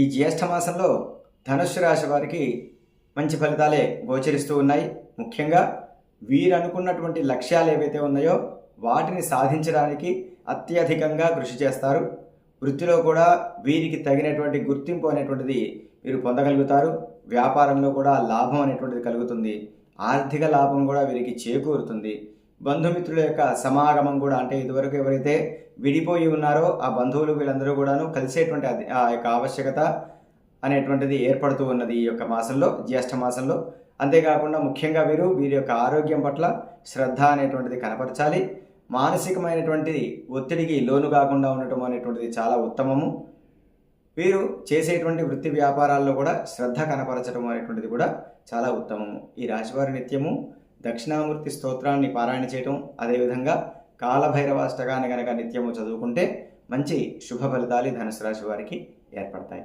ఈ జ్యేష్ఠ మాసంలో ధనుస్సు రాశి వారికి మంచి ఫలితాలే గోచరిస్తూ ఉన్నాయి. ముఖ్యంగా వీరు అనుకున్నటువంటి లక్ష్యాలు ఏవైతే ఉన్నాయో వాటిని సాధించడానికి అత్యధికంగా కృషి చేస్తారు. వృత్తిలో కూడా వీరికి తగినటువంటి గుర్తింపు అనేటువంటిది వీరు పొందగలుగుతారు. వ్యాపారంలో కూడా లాభం అనేటువంటిది కలుగుతుంది. ఆర్థిక లాభం కూడా వీరికి చేకూరుతుంది. బంధుమిత్రుల యొక్క సమాగమం కూడా అంటే ఇదివరకు ఎవరైతే విడిపోయి ఉన్నారో ఆ బంధువులు వీళ్ళందరూ కూడాను కలిసేటువంటి అది- ఆ యొక్క ఆవశ్యకత అనేటువంటిది ఏర్పడుతూ ఉన్నది ఈ యొక్క మాసంలో జ్యేష్ఠ మాసంలో. అంతేకాకుండా ముఖ్యంగా వీరు వీరి యొక్క ఆరోగ్యం పట్ల శ్రద్ధ అనేటువంటిది కనపరచాలి. మానసికమైనటువంటి ఒత్తిడికి లోను కాకుండా ఉండటం అనేటువంటిది చాలా ఉత్తమము. వీరు చేసేటువంటి వృత్తి వ్యాపారాల్లో కూడా శ్రద్ధ కనపరచడం అనేటువంటిది కూడా చాలా ఉత్తమము. ఈ రాశివారి నిత్యము దక్షిణామూర్తి స్తోత్రాన్ని పారాయణ చేయటం అదేవిధంగా కాలభైరవాష్టకాన్ని గనక నిత్యము చదువుకుంటే మంచి శుభ ఫలితాలు ధనుసు రాశి వారికి ఏర్పడతాయి.